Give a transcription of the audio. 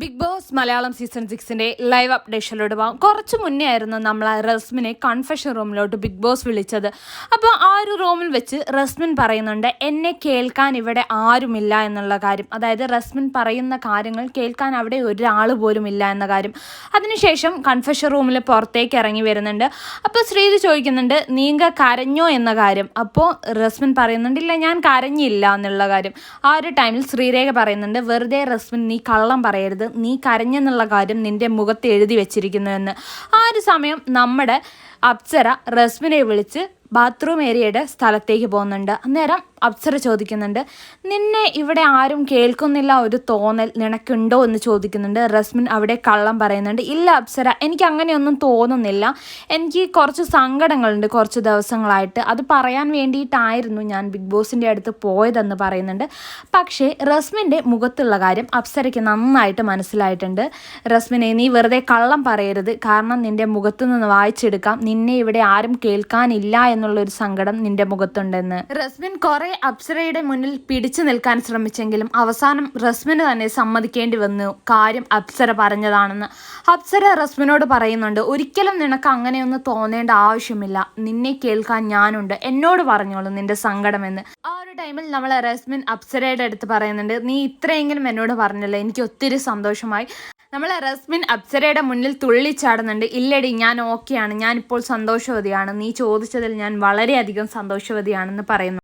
Big Boss Malayalam season സിക്സിന്റെ live അപ്ഡേഷനിലോട്ട് പോകാം കുറച്ച് മുന്നേ ആയിരുന്നു നമ്മൾ റസ്മിനെ കൺഫെഷൻ റൂമിലോട്ട് ബിഗ് ബോസ് വിളിച്ചത്. അപ്പോൾ ആ ഒരു റൂമിൽ വെച്ച് റസ്മിൻ പറയുന്നുണ്ട് എന്നെ കേൾക്കാൻ ഇവിടെ ആരുമില്ല എന്നുള്ള കാര്യം. അതായത് റസ്മിൻ പറയുന്ന കാര്യങ്ങൾ കേൾക്കാൻ അവിടെ ഒരാൾ പോലും ഇല്ല എന്ന കാര്യം. അതിനുശേഷം കൺഫെഷൻ റൂമിൽ പുറത്തേക്ക് ഇറങ്ങി വരുന്നുണ്ട്. അപ്പോൾ ശ്രീതി ചോദിക്കുന്നുണ്ട് നീങ്ക കരഞ്ഞോ എന്ന കാര്യം? അപ്പോൾ റസ്മിൻ പറയുന്നുണ്ട് ഇല്ല ഞാൻ കരഞ്ഞില്ല എന്നുള്ള കാര്യം. ആ ഒരു ടൈമിൽ ശ്രീരേഖ പറയുന്നുണ്ട് വെറുതെ റസ്മിൻ നീ കള്ളം പറയരുത്. നീ കരഞ്ഞെന്നുള്ള കാര്യം നിന്റെ മുഖത്ത് എഴുതി വെച്ചിരിക്കുന്നു എന്ന് ആ ഒരു സമയം നമ്മുടെ അപ്സര റസ്മിനെ വിളിച്ച് ബാത്റൂം ഏരിയയുടെ സ്ഥലത്തേക്ക് പോകുന്നുണ്ട്. അന്നേരം അപ്സര ചോദിക്കുന്നുണ്ട് നിന്നെ ഇവിടെ ആരും കേൾക്കുന്നില്ല ഒരു തോന്നൽ നിനക്കുണ്ടോ? എന്ന് ചോദിക്കുന്നുണ്ട്. റസ്മിൻ അവിടെ കള്ളം പറയുന്നുണ്ട് ഇല്ല അപ്സര എനിക്ക് അങ്ങനെയൊന്നും തോന്നുന്നില്ല. എനിക്ക് കുറച്ച് സങ്കടങ്ങളുണ്ട് കുറച്ച് ദിവസങ്ങളായിട്ട്. അത് പറയാൻ വേണ്ടിയിട്ടായിരുന്നു ഞാൻ ബിഗ് ബോസിന്റെ അടുത്ത് പോയതെന്ന് പറയുന്നുണ്ട്. പക്ഷേ റസ്മിന്റെ മുഖത്തുള്ള കാര്യം അപ്സരയ്ക്ക് നന്നായിട്ട് മനസ്സിലായിട്ടുണ്ട്. റസ്മിനെ നീ വെറുതെ കള്ളം പറയരുത്. കാരണം നിന്റെ മുഖത്തു നിന്ന് വായിച്ചെടുക്കാം. നിന്നെ ഇവിടെ ആരും കേൾക്കാനില്ല എന്നുള്ളൊരു സങ്കടം നിന്റെ മുഖത്തുണ്ടെന്ന്. റസ്മിൻ കുറെ അപ്സരയുടെ മുന്നിൽ പിടിച്ചു നിൽക്കാൻ ശ്രമിച്ചെങ്കിലും അവസാനം റസ്മിന് തന്നെ സമ്മതിക്കേണ്ടി വന്നു. കാര്യം അപ്സര പറഞ്ഞതാണെന്ന്. അപ്സര റസ്മിനോട് പറയുന്നുണ്ട് ഒരിക്കലും നിനക്ക് അങ്ങനെയൊന്നും തോന്നേണ്ട ആവശ്യമില്ല. നിന്നെ കേൾക്കാൻ ഞാനുണ്ട്. എന്നോട് പറഞ്ഞോളൂ നിന്റെ സങ്കടമെന്ന്. ആ ഒരു ടൈമിൽ നമ്മൾ റസ്മിൻ അപ്സരയുടെ അടുത്ത് പറയുന്നുണ്ട് നീ ഇത്രയെങ്കിലും എന്നോട് പറഞ്ഞല്ലോ? എനിക്ക് ഒത്തിരി സന്തോഷമായി. നമ്മൾ റസ്മിൻ അപ്സരയുടെ മുന്നിൽ തുള്ളിച്ചാടുന്നുണ്ട് ഇല്ലടി ഞാൻ ഓക്കെയാണ് ഞാനിപ്പോൾ സന്തോഷവതിയാണ്. നീ ചോദിച്ചതിൽ ഞാൻ വളരെയധികം സന്തോഷവതിയാണെന്ന് പറയുന്നു.